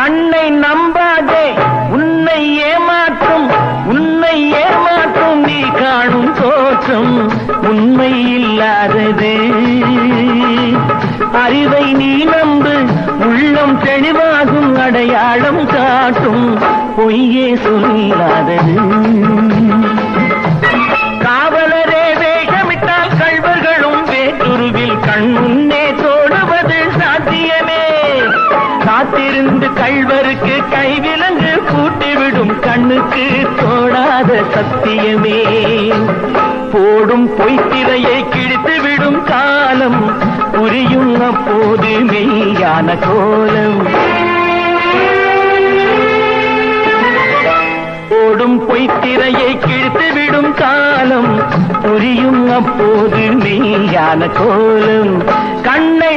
கண்ணை நம்பாதே உன்னை ஏமாற்றும் உன்னை ஏமாற்றும் நீ காணும் தோற்றம் உண்மை இல்லாதது அறிவை நீ நம்பு உள்ளம் தெளிவாகும் அடையாளம் காட்டும் பொய்யே சொல்லாதது. காவலரே வேகமிட்டால் கல்வர்களும் வேற்றுருவில் கண் முன்னே தோடுவது சாத்தியமே. காத்திருந்து கள்வருக்கு கைவிலங்கு கூட்டிவிடும் கண்ணுக்கு தோடாத சத்தியமே. போடும் பொய்த்திரையை கிழித்து விடும் காலம் புரியும் அப்போது மெய்யான கோலம். போடும் பொய்த்திரையை கிழித்து விடும் காலம் புரியும் அப்போது மெய்யான கோலம். கண்ணை